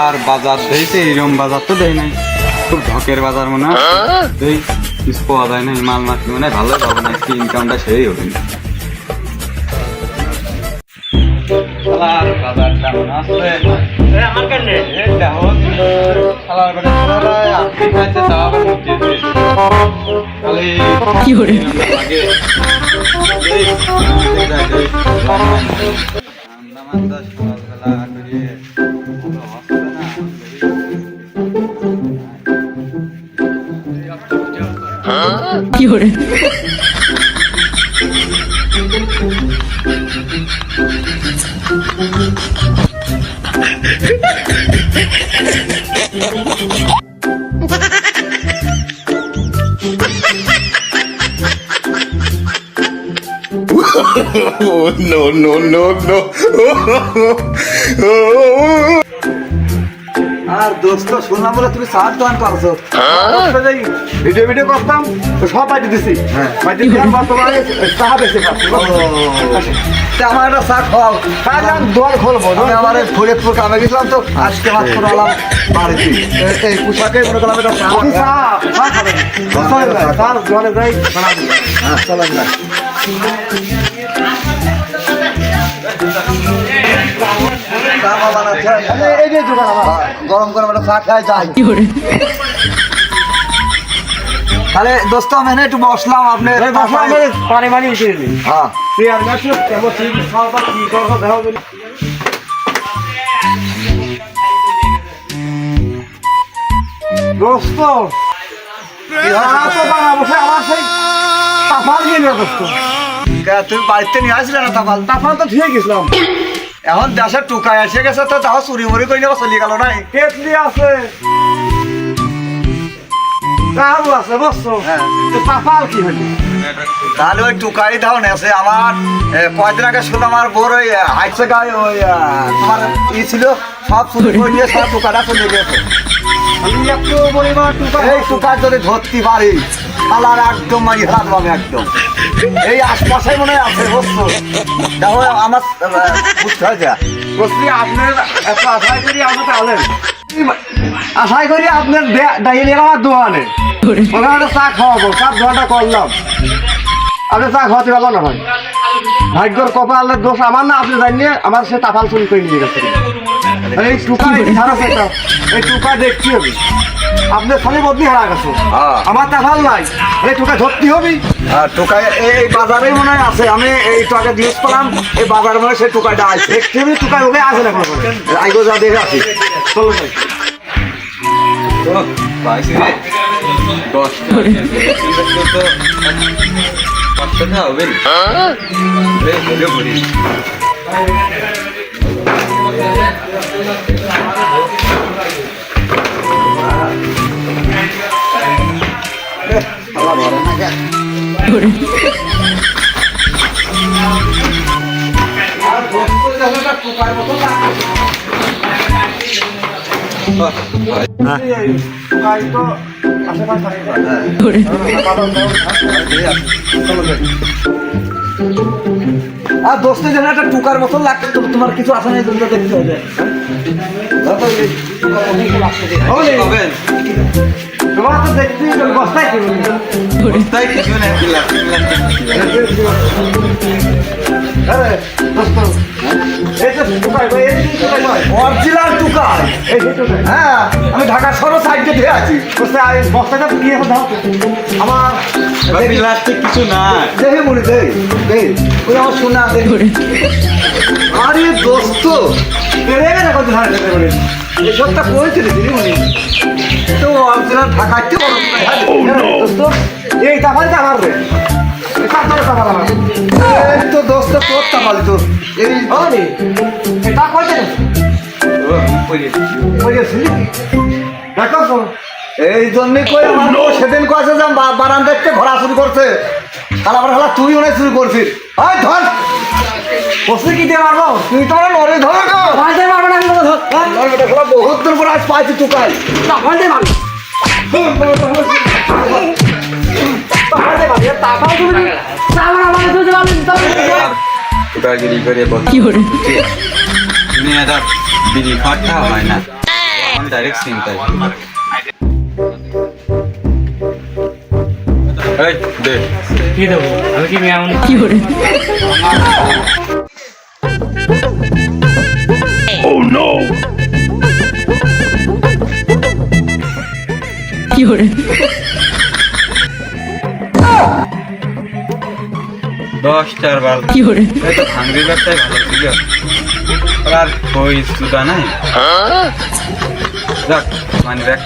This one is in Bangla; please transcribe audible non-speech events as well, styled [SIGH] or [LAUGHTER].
আর বাজার দিয়েছে এরকম বাজার তো দেয় নাই। খুব ঢকের বাজার মনে হয়। দেই কিছু পাওয়া যায় না মাল মাছ মনে হয় ভালোই পাবো না আজকে ইনকামটা সেই হবে। না বাজার কেমন আছে? এই Pure. oh, [LAUGHS] no, no, no, no. [LAUGHS] আর দোস্ত শুনলাম বলে তুমি চার দোকান করছ। ভিডিও ভিডিও করতাম সব পাইতে দিছি। পাইতে দিয়ে বর্তমানে চা বেশি খাচ্ছি। আমার একটা চা খাওয়াও কাজ আমি দোয়ার খুলবো আমি আমার ফরিদপুর কামে গেছিলাম তো আজকে মাত্র আলাম বাড়িতে। এই- পোশাকে মনে করলাম এটা চা। চা খাবেন। না দোয়ারে যাই বানাবো। হ্যাঁ চলেন না গরম গরম একটা চা খাই যাই তাহলে দোস্ত আমি একটু বসলাম আপনার পানি উঠিয়ে হ্যাঁ দোস্ত আমার সেই তাফাল গেল দোস্ত তুমি বাড়িতে নিয়ে আসলে না তাপাল? তাফাল তো ঠিক গেছিলাম। এখন দেশে টুকাই এসে গেছে তো তাও চুরি মুড়ি করে নেব চলে গেল নাই। কেটলি আছে। কাহারু আছে বুঝছ? হ্যাঁ। তো কি হলি তাহলে ওই টুকাই দাও নেছে আমার কয়দিন আগে শুধু আমার বোর ওই হাইটসে গায়ে ওই তোমার ই ছিল সব চুরি করে নিয়ে সব টুকাটা চলে গেছে। আমি একটু পরিমাণ টুকা এই টুকার যদি ধরতে পারি খালার একদম মারি হাত পাবে একদম। এই আশপাশে মনে হয় আছে বুঝছ তাহলে আমার বুঝতে হয় যা আপনার এত আশাই করি আমার তাহলে। আশাই করি আপনার ডাইলি আমার দোকানে ওখানে চা খাওয়াবো চার ঘণ্টা করলাম। আপনি চা খাওয়াতে পারল না ভাই। ভাগ্যর কপালের দোষ আমার না আপনি জানিয়ে আমার সে তাফাল চুরি করে নিয়ে গেছে। এই টুকা হারা সেটা এই টুকা দেখতে হবে আপনার খালি বদলি হারা গেছো। হ্যাঁ। আমার তাফাল নাই। এই টুকা ধরতে হবে। আর এই এই বাজারে মনে হয় আছে। আমি এই টাকা জিজ্ঞেস করলাম এই বাজারে মনে হয় সেই টোকাইটা আছে। দেখতে হবে টুকা ওকে আসে না কোনো আইগো যা দেখে আসি। চলো ভাই। তো [LAUGHS] দশটা তো পাঁচশো টাকা আর দোস্তে যেন একটা টুকার মতন লাগছে তোমার কিছু আছে না তুমি দেখতে হবে। তোমার তো বস্তায় কি? তাই কিছু নেই আরে, দোস্ত, অরিজিনাল টুকাই এই যে টুকাই। হ্যাঁ আমি ঢাকা শহর সাইডে আছি। বস্তাটা কি এখন দাও। আমার প্লাস্টিক কিছু না দেখে মনে দে দে ওই আমার শোনা আরে দোস্ত বেড়ে গেছে কত ধারে যেতে পারে। এই সবটা করেছিল দিদি তো অরিজিনাল ঢাকাইতে বড় হ্যাঁ, দোস্ত, এই তাফালটা আমার রে। এই তাফালটা আমার। তো দোস্ত তোর তামালি তো এই হয়নি? এটা কয়টা রে? ওই যে ছিলি? দেখো তো, এই জন্যে কই আমার সেদিন কয়েছে যে বা- বারান্দা দেখতে ঘোরা চুরি করছে তাহলে আবার হালা তুই হয় চুরি করছিস আয় ধর বসে কি দিয়ে মারবো? তুই তো নরে ধর দিয়ে মারবো না আমি ধর। হ্যাঁ? নরে বহুত দিন পর আজ পাইছি পারবে না, দিয়ে মারবো। করে কি করে দুনিয়াটা বিড়ি খাওয়াটা হয় না ডাইরেক্ট চিন্তাই এই দে কি দেবো আমি কি মেয়ে এমন Fiore. Fiore. দশ চার বার কি করে? এটা ভাঙড়ি ব্যাগটাই ভালো ছিল আর কই সুদা নাই? যাক মানে ব্যাগ